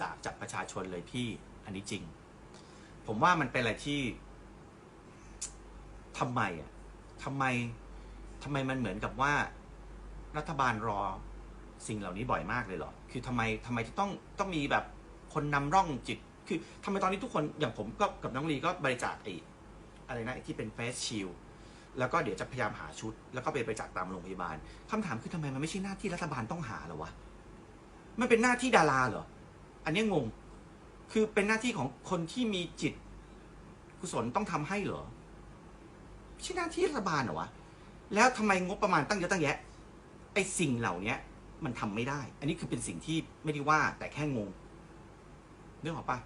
จาคจากประชาชนเลยพี่อันนี้จริง ผมว่ามันเป็นอะไรที่ทำไมอะทำไมทำไมมันเหมือนกับว่า รัฐบาลรอสิ่งเหล่านี้บ่อยมากเลยเหรอ คือทำไมทำไมจะต้องต้องมีแบบคนนำร่องจิต คือทำไมตอนนี้ทุกคนอย่างผมก็กับน้องลีก็บริจาคไอ้อะไรนะที่เป็นเฟสชิลแล้วก็เดี๋ยวจะพยายามหาชุด แล้วก็ไปบริจาคตามโรงพยาบาลคำถามคือทำไมมันไม่ใช่หน้าที่รัฐบาลต้องหาหรอวะ มันเป็นหน้าที่ดาราเหรอ อันนี้งง คือเป็นหน้าที่ของคนที่มีจิตกุศลต้องทำให้เหรอไม่ใช่หน้าที่รัฐบาลเหรอวะ แล้วทำไมงบประมาณตั้งเยอะตั้งแยะ ไอ้สิ่งเหล่าเนี้ย มันทำไม่ได้ อันนี้คือเป็นสิ่งที่ไม่ได้ว่า แต่แค่งงนึกออกปะ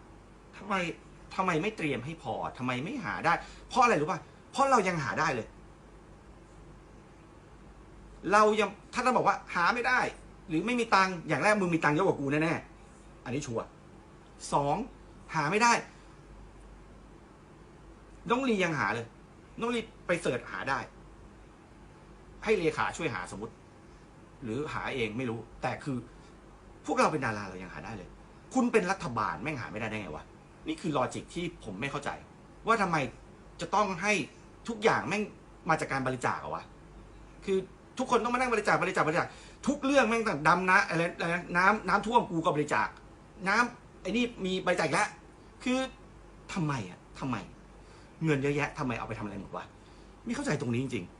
ทำไมทำไมไม่เตรียมให้พอทำไมไม่หาได้ เพราะอะไรรู้ปะเพราะเรายังหาได้เลย เรายังถ้าเราบอกว่าหาไม่ได้ หรือไม่มีตังค์อย่างแรกมึงมีตังค์เยอะกว่ากูแน่ๆ อันนี้ชัวร์สองหาไม่ได้ น้องลียังหาเลย น้องลีไปเสิร์ชหาได้ ให้เลขาช่วยหาสมมติ หรือหาเองไม่รู้ แต่คือ พวกเราเป็นดาราเรายังหาได้เลย คุณเป็นรัฐบาลแม่งหาไม่ได้ได้ไงวะ นี่คือลอจิกที่ผมไม่เข้าใจ ว่าทำไมจะต้องให้ทุกอย่างแม่งมาจากการบริจาคเหรอวะ คือทุกคนต้องมานั่งบริจาคบริจาคบริจาคทุกเรื่องแม่งต่างดำนะอะไรอะไรนะน้ำน้ำท่วมกูก็บริจาค น้ำไอ้นี่มีใบจ่ายแล้วคือทำไมอะทำไม เงินเยอะแยะทำไมเอาไปทำอะไรหมดวะไม่เข้าใจตรงนี้จริงๆ